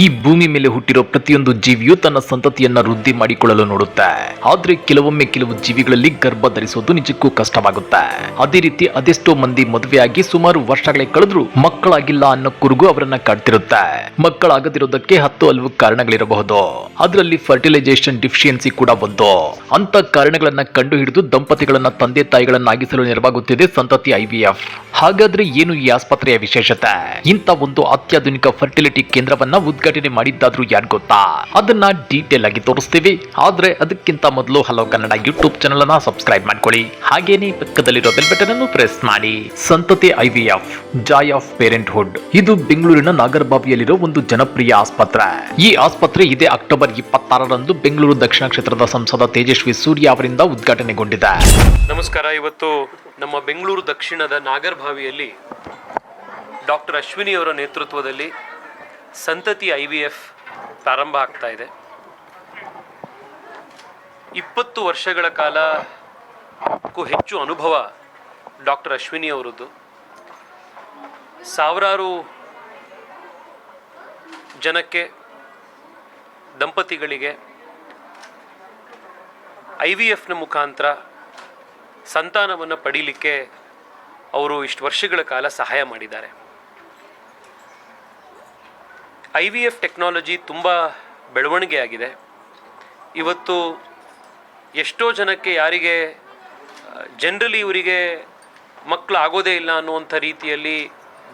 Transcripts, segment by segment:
ಈ ಭೂಮಿ ಮೇಲೆ ಹುಟ್ಟಿರೋ ಪ್ರತಿಯೊಂದು ಜೀವಿಯು ತನ್ನ ಸಂತತಿಯನ್ನ ವೃದ್ಧಿ ಮಾಡಿಕೊಳ್ಳಲು ನೋಡುತ್ತೆ. ಆದ್ರೆ ಕೆಲವೊಮ್ಮೆ ಕೆಲವು ಜೀವಿಗಳಲ್ಲಿ ಗರ್ಭ ಧರಿಸೋದು ನಿಜಕ್ಕೂ ಕಷ್ಟವಾಗುತ್ತೆ. ಅದೇ ರೀತಿ ಅದೆಷ್ಟೋ ಮಂದಿ ಮದುವೆಯಾಗಿ ಸುಮಾರು ವರ್ಷಗಳೇ ಕಳೆದ್ರು ಮಕ್ಕಳಾಗಿಲ್ಲ ಅನ್ನೋ ಕುರುಗು ಅವರನ್ನ ಕಾಡ್ತಿರುತ್ತೆ. ಮಕ್ಕಳಾಗದಿರೋದಕ್ಕೆ ಹತ್ತು ಹಲವು ಕಾರಣಗಳಿರಬಹುದು. ಅದರಲ್ಲಿ ಫರ್ಟಿಲೈಸೇಷನ್ ಡಿಫಿಷಿಯನ್ಸಿ ಕೂಡ ಒಂದು. ಅಂತ ಕಾರಣಗಳನ್ನ ಕಂಡು ಹಿಡಿದು ದಂಪತಿಗಳನ್ನ ತಂದೆ ತಾಯಿಗಳನ್ನಾಗಿಸಲು ನೆರವಾಗುತ್ತಿದೆ ಸಂತತಿ ಐವಿಎಫ್ ಹಾಗಾದ್ರೆ ಏನು ಈ ಆಸ್ಪತ್ರೆಯ ವಿಶೇಷತೆ? ಇಂಥ ಒಂದು ಅತ್ಯಾಧುನಿಕ ಫರ್ಟಿಲಿಟಿ ಕೇಂದ್ರವನ್ನ ಉದ್ಘಾಟನೆ ಮಾಡಿದ್ದಾದ್ರೂ ಯಾರು ಗೊತ್ತಾ? ಅದನ್ನ ಡೀಟೇಲ್ ಆಗಿ ತೋರಿಸ್ತೀವಿ. ಆದ್ರೆ ಅದಕ್ಕಿಂತ ಮೊದಲು ಹಲೋ ಕನ್ನಡ ಯೂಟ್ಯೂಬ್ ಚಾನಲ್ ಅನ್ನ ಸಬ್ಸ್ಕ್ರೈಬ್ ಮಾಡ್ಕೊಳ್ಳಿ. ಹಾಗೇನೆ ಪಕ್ಕದಲ್ಲಿರೋ ಬೆಲ್ ಬಟನ್ ಅನ್ನು ಪ್ರೆಸ್ ಮಾಡಿ. Santati IVF joy of parenthood ಇದು ಬೆಂಗಳೂರಿನ ನಾಗರಬಾವಿಯಲ್ಲಿರೋ ಒಂದು ಜನಪ್ರಿಯ ಆಸ್ಪತ್ರೆ. ಈ ಆಸ್ಪತ್ರೆ ಇದೇ ಅಕ್ಟೋಬರ್ ಇಪ್ಪತ್ತಾರರಂದು ಬೆಂಗಳೂರು ದಕ್ಷಿಣ ಕ್ಷೇತ್ರದ ಸಂಸದ ತೇಜಸ್ವಿ ಸೂರ್ಯ ಅವರಿಂದ ಉದ್ಘಾಟನೆಗೊಂಡಿದೆ. ನಮಸ್ಕಾರ, ಇವತ್ತು ನಮ್ಮ ಬೆಂಗಳೂರು ದಕ್ಷಿಣದ ನಾಗರ್ಭಾವಿಯಲ್ಲಿ ಡಾಕ್ಟರ್ ಅಶ್ವಿನಿ ಅವರ ನೇತೃತ್ವದಲ್ಲಿ ಸಂತತಿ ಐ ವಿ ಎಫ್ ಪ್ರಾರಂಭ ಆಗ್ತಾ ಇದೆ. ಇಪ್ಪತ್ತು ವರ್ಷಗಳ ಕಾಲಕ್ಕೂ ಹೆಚ್ಚು ಅನುಭವ ಡಾಕ್ಟರ್ ಅಶ್ವಿನಿ ಅವರದ್ದು. ಸಾವಿರಾರು ಜನಕ್ಕೆ, ದಂಪತಿಗಳಿಗೆ ಐ ವಿ ಎಫ್ನ ಮುಖಾಂತರ ಸಂತಾನವನ್ನು ಪಡೀಲಿಕ್ಕೆ ಅವರು ಇಷ್ಟು ವರ್ಷಗಳ ಕಾಲ ಸಹಾಯ ಮಾಡಿದ್ದಾರೆ. ಐ ವಿ ಎಫ್ ಟೆಕ್ನಾಲಜಿ ತುಂಬ ಬೆಳವಣಿಗೆ ಆಗಿದೆ ಇವತ್ತು ಎಷ್ಟೋ ಜನಕ್ಕೆ ಯಾರಿಗೆ, ಜನರಲಿ ಇವರಿಗೆ ಮಕ್ಕಳು ಆಗೋದೇ ಇಲ್ಲ ಅನ್ನುವಂಥ ರೀತಿಯಲ್ಲಿ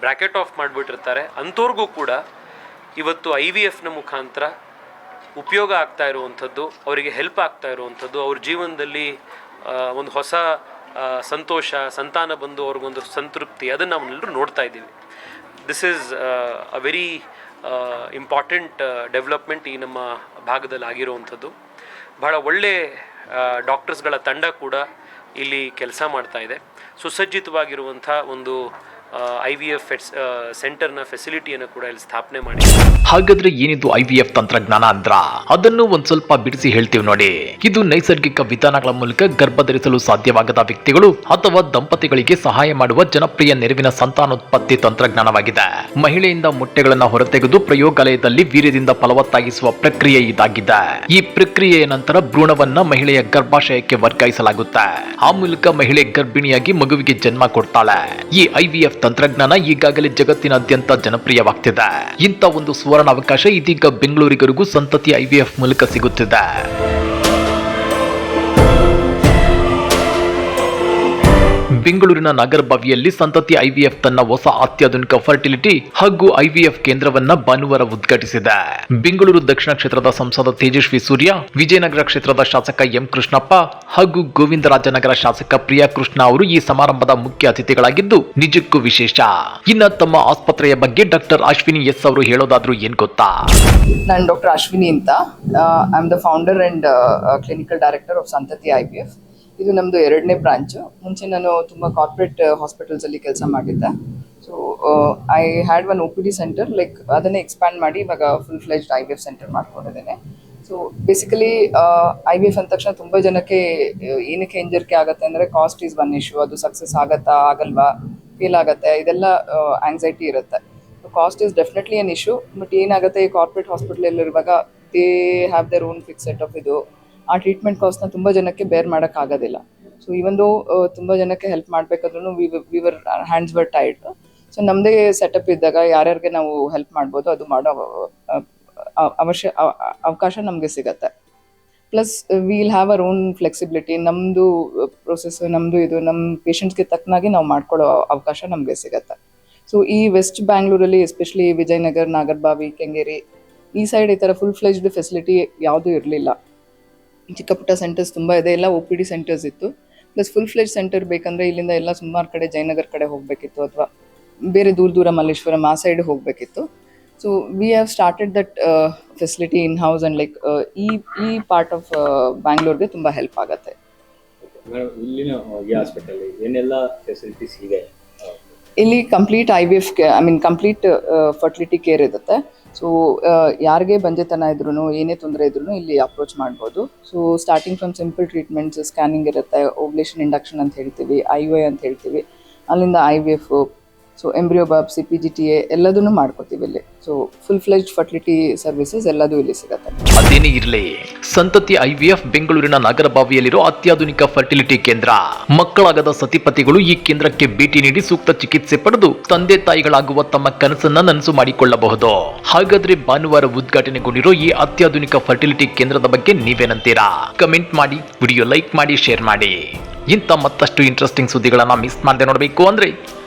ಬ್ರ್ಯಾಕೆಟ್ ಆಫ್ ಮಾಡಿಬಿಟ್ಟಿರ್ತಾರೆ. ಅಂಥವ್ರಿಗೂ ಕೂಡ ಇವತ್ತು ಐ ವಿ ಎಫ್ನ ಮುಖಾಂತರ ಉಪಯೋಗ ಆಗ್ತಾ ಇರುವಂಥದ್ದು, ಅವರಿಗೆ ಹೆಲ್ಪ್ ಆಗ್ತಾ ಇರುವಂಥದ್ದು, ಅವ್ರ ಜೀವನದಲ್ಲಿ ಒಂದು ಹೊಸ ಸಂತೋಷ, ಸಂತಾನ ಬಂದು ಅವ್ರಿಗೊಂದು ಸಂತೃಪ್ತಿ, ಅದನ್ನು ನಾವೆಲ್ಲರೂ ನೋಡ್ತಾ ಇದ್ದೀವಿ. This is a very important development ಈ ನಮ್ಮ ಭಾಗದಲ್ಲಿ ಆಗಿರುವಂಥದ್ದು. ಬಹಳ ಒಳ್ಳೆ ಡಾಕ್ಟರ್ಸ್ಗಳ ತಂಡ ಕೂಡ ಇಲ್ಲಿ ಕೆಲಸ ಮಾಡ್ತಾ ಇದೆ. ಸುಸಜ್ಜಿತವಾಗಿರುವಂಥ ಒಂದು ಐ ವಿ ಎಫ್ ಸೆಂಟರ್ನ ಫೆಸಿಲಿಟಿಯನ್ನು ಕೂಡ ಇಲ್ಲಿ ಸ್ಥಾಪನೆ ಮಾಡಿ ಹಾಗಾದ್ರೆ ಏನಿದು ಐ ವಿ ಎಫ್ ತಂತ್ರಜ್ಞಾನ ಅಂದ್ರ? ಅದನ್ನು ಒಂದ್ ಸ್ವಲ್ಪ ಬಿಡಿಸಿ ಹೇಳ್ತೀವಿ ನೋಡಿ. ಇದು ನೈಸರ್ಗಿಕ ವಿಧಾನಗಳ ಮೂಲಕ ಗರ್ಭ ಧರಿಸಲು ಸಾಧ್ಯವಾಗದ ವ್ಯಕ್ತಿಗಳು ಅಥವಾ ದಂಪತಿಗಳಿಗೆ ಸಹಾಯ ಮಾಡುವ ಜನಪ್ರಿಯ ನೆರವಿನ ಸಂತಾನೋತ್ಪತ್ತಿ ತಂತ್ರಜ್ಞಾನವಾಗಿದೆ. ಮಹಿಳೆಯಿಂದ ಮೊಟ್ಟೆಗಳನ್ನ ಹೊರತೆಗೆದು ಪ್ರಯೋಗಾಲಯದಲ್ಲಿ ವೀರ್ಯದಿಂದ ಫಲವತ್ತಾಗಿಸುವ ಪ್ರಕ್ರಿಯೆ ಇದಾಗಿದೆ. ಈ ಪ್ರಕ್ರಿಯೆಯ ನಂತರ ಭ್ರೂಣವನ್ನ ಮಹಿಳೆಯ ಗರ್ಭಾಶಯಕ್ಕೆ ವರ್ಗಾಯಿಸಲಾಗುತ್ತೆ. ಆ ಮೂಲಕ ಮಹಿಳೆ ಗರ್ಭಿಣಿಯಾಗಿ ಮಗುವಿಗೆ ಜನ್ಮ ಕೊಡ್ತಾಳೆ. ಈ ಐವಿಎಫ್ ತಂತ್ರಜ್ಞಾನ ಈಗಾಗಲೇ ಜಗತ್ತಿನಾದ್ಯಂತ ಜನಪ್ರಿಯವಾಗ್ತಿದೆ. ಇಂಥ ಒಂದು ಸುವರ್ಣ ಅವಕಾಶ ಇದೀಗ ಬೆಂಗಳೂರಿಗರಿಗೂ ಸಂತತಿ ಐವಿಎಫ್ ಮೂಲಕ ಸಿಗುತ್ತಿದೆ. ಬೆಂಗಳೂರಿನ ನಾಗರಬಾವಿಯಲ್ಲಿ ಸಂತತಿ ಐವಿಎಫ್ ತನ್ನ ಹೊಸ ಅತ್ಯಾಧುನಿಕ ಫರ್ಟಿಲಿಟಿ ಹಾಗೂ ಐವಿಎಫ್ ಕೇಂದ್ರವನ್ನ ಭಾನುವಾರ ಉದ್ಘಾಟಿಸಿದೆ. ಬೆಂಗಳೂರು ದಕ್ಷಿಣ ಕ್ಷೇತ್ರದ ಸಂಸದ ತೇಜಸ್ವಿ ಸೂರ್ಯ, ವಿಜಯನಗರ ಕ್ಷೇತ್ರದ ಶಾಸಕ ಎಂ ಕೃಷ್ಣಪ್ಪ ಹಾಗೂ ಗೋವಿಂದರಾಜನಗರ ಶಾಸಕ ಪ್ರಿಯಾ ಕೃಷ್ಣ ಅವರು ಈ ಸಮಾರಂಭದ ಮುಖ್ಯ ಅತಿಥಿಗಳಾಗಿದ್ದು ನಿಜಕ್ಕೂ ವಿಶೇಷ. ಇನ್ನ ತಮ್ಮ ಆಸ್ಪತ್ರೆಯ ಬಗ್ಗೆ ಡಾಕ್ಟರ್ ಅಶ್ವಿನಿ ಎಸ್ ಅವರು ಹೇಳೋದಾದ್ರೂ ಏನ್ ಗೊತ್ತಾ? ನಾನು ಡಾಕ್ಟರ್ ಅಶ್ವಿನಿ ಅಂತ. I am the founder and clinical director of Santati I V F ಇದು ನಮ್ಮದು ಎರಡನೇ ಬ್ರಾಂಚ್. ಮುಂಚೆ ನಾನು ತುಂಬ ಕಾರ್ಪೊರೇಟ್ ಹಾಸ್ಪಿಟಲ್ಸಲ್ಲಿ ಕೆಲಸ ಮಾಡಿದ್ದೆ. So I had one O P D centre like ಅದನ್ನೇ ಎಕ್ಸ್ಪ್ಯಾಂಡ್ ಮಾಡಿ ಇವಾಗ full fledged I V F centre ಮಾಡ್ಕೊಂಡಿದ್ದೇನೆ so basically I V F ಅಂದ ತಕ್ಷಣ ತುಂಬ ಜನಕ್ಕೆ ಆ, ಏನಕ್ಕೆ ಎಂಜರ್ಕೆ ಆಗುತ್ತೆ ಅಂದರೆ ಕಾಸ್ಟ್ ಈಸ್ ಒನ್ ಇಶ್ಯೂ ಅದು ಸಕ್ಸಸ್ ಆಗತ್ತಾ ಆಗಲ್ವಾ ಫೇಲ್ ಆಗುತ್ತೆ ಇದೆಲ್ಲ ಆಂಗ್ಸೈಟಿ ಇರುತ್ತೆ. Cost is definitely an issue but ಏನಾಗುತ್ತೆ ಈ corporate ಹಾಸ್ಪಿಟಲಲ್ಲಿರುವಾಗ they have their own fix set of ಇದು. ಆ ಟ್ರೀಟ್ಮೆಂಟ್ ಕಾಸ್ಟ್ನ ತುಂಬ ಜನಕ್ಕೆ ಬೇರ್ ಮಾಡೋಕ್ಕಾಗೋದಿಲ್ಲ ಸೊ ಇವೊಂದು ತುಂಬ ಜನಕ್ಕೆ help ಮಾಡಬೇಕಾದ್ರೂ we were hands were tied so ನಮ್ಮದೇ ಸೆಟಪ್ ಇದ್ದಾಗ ಯಾರ್ಯಾರಿಗೆ ನಾವು ಹೆಲ್ಪ್ ಮಾಡ್ಬೋದು ಅದು ಮಾಡೋ ಅವ- ಅವ- ಅವಶ್ಯ ಅವ- ಅವಕಾಶ ನಮಗೆ ಸಿಗತ್ತೆ. Plus we'll have our own flexibility ನಮ್ಮದು ಪ್ರೊಸೆಸ್ ನಮ್ಮದು ಇದು ನಮ್ಮ ಪೇಷಂಟ್ಸ್ಗೆ ತಕ್ಕನಾಗಿ ನಾವು ಮಾಡ್ಕೊಳ್ಳೋ ಅವಕಾಶ ನಮಗೆ ಸಿಗತ್ತೆ. ಸೊ ಈ ವೆಸ್ಟ್ ಬ್ಯಾಂಗ್ಳೂರಲ್ಲಿ ಎಸ್ಪೆಷಲಿ ವಿಜಯನಗರ್, ನಾಗರ್ಬಾವಿ, ಕೆಂಗೇರಿ ಈ ಸೈಡ್ ಈ ಥರ ಫುಲ್ ಫ್ಲೆಜ್ಡ್ ಫೆಸಿಲಿಟಿ ಯಾವುದೂ ಇರಲಿಲ್ಲ. ಚಿಕ್ಕ ಪುಟ್ಟ ಸೆಂಟರ್ಸ್ ತುಂಬ ಇದೆ. ಎಲ್ಲ ಒ ಪಿ ಡಿ ಸೆಂಟರ್ಸ್ ಇತ್ತು. ಪ್ಲಸ್ ಫುಲ್ ಫ್ಲೆಜ್ ಸೆಂಟರ್ ಬೇಕಂದ್ರೆ ಇಲ್ಲಿಂದ ಎಲ್ಲ ಸುಮಾರು ಕಡೆ ಜಯನಗರ್ ಕಡೆ ಹೋಗಬೇಕಿತ್ತು ಅಥವಾ ಬೇರೆ ದೂರ ದೂರ ಮಲ್ಲೇಶ್ವರಂ ಆ ಸೈಡ್ ಹೋಗಬೇಕಿತ್ತು. So we have started that facility in house and like ಈ ಈ ಪಾರ್ಟ್ ಆಫ್ ಬ್ಯಾಂಗ್ಳೂರ್ಗೆ ತುಂಬ ಹೆಲ್ಪ್ ಆಗುತ್ತೆ. ಇಲ್ಲಿ complete I V F I mean complete fertility care ಇರುತ್ತೆ. ಸೊ ಯಾರಿಗೆ ಬಂಜೆತನ ಇದ್ರೂ ಏನೇ ತೊಂದರೆ ಇದ್ರೂ ಇಲ್ಲಿ ಅಪ್ರೋಚ್ ಮಾಡ್ಬೋದು. So starting from simple treatments scanning ಇರುತ್ತೆ ಓವ್ಲೇಷನ್ ಇಂಡಕ್ಷನ್ ಅಂತ ಹೇಳ್ತೀವಿ ಐ ವೈ ಅಂತ ಹೇಳ್ತೀವಿ. ಅಲ್ಲಿಂದ I V F so embryo biopsy P G T A ಎಲ್ಲದನ್ನು ಮಾಡ್ಕೋತೀವಿ ಇಲ್ಲಿ. So full fledged fertility services ಎಲ್ಲದೂ ಇಲ್ಲಿ ಸಿಗುತ್ತೆ. ಅದೇನೇ ಇರಲಿ, ಸಂತತಿ ಐ ವಿ ಎಫ್ ಬೆಂಗಳೂರಿನ ನಾಗರಬಾವಿಯಲ್ಲಿರೋ ಅತ್ಯಾಧುನಿಕ ಫರ್ಟಿಲಿಟಿ ಕೇಂದ್ರ. ಮಕ್ಕಳಾಗದ ಸತಿಪತಿಗಳು ಈ ಕೇಂದ್ರಕ್ಕೆ ಭೇಟಿ ನೀಡಿ ಸೂಕ್ತ ಚಿಕಿತ್ಸೆ ಪಡೆದು ತಂದೆ ತಾಯಿಗಳಾಗುವ ತಮ್ಮ ಕನಸನ್ನ ನನಸು ಮಾಡಿಕೊಳ್ಳಬಹುದು. ಹಾಗಾದ್ರೆ ಭಾನುವಾರ ಉದ್ಘಾಟನೆಗೊಂಡಿರೋ ಈ ಅತ್ಯಾಧುನಿಕ ಫರ್ಟಿಲಿಟಿ ಕೇಂದ್ರದ ಬಗ್ಗೆ ನೀವೇನಂತೀರಾ? ಕಮೆಂಟ್ ಮಾಡಿ ವಿಡಿಯೋ ಲೈಕ್ ಮಾಡಿ ಶೇರ್ ಮಾಡಿ. ಇಂಥ ಮತ್ತಷ್ಟು ಇಂಟ್ರೆಸ್ಟಿಂಗ್ ಸುದ್ದಿಗಳನ್ನ ಮಿಸ್ ಮಾಡದೆ ನೋಡಬೇಕು ಅಂದ್ರೆ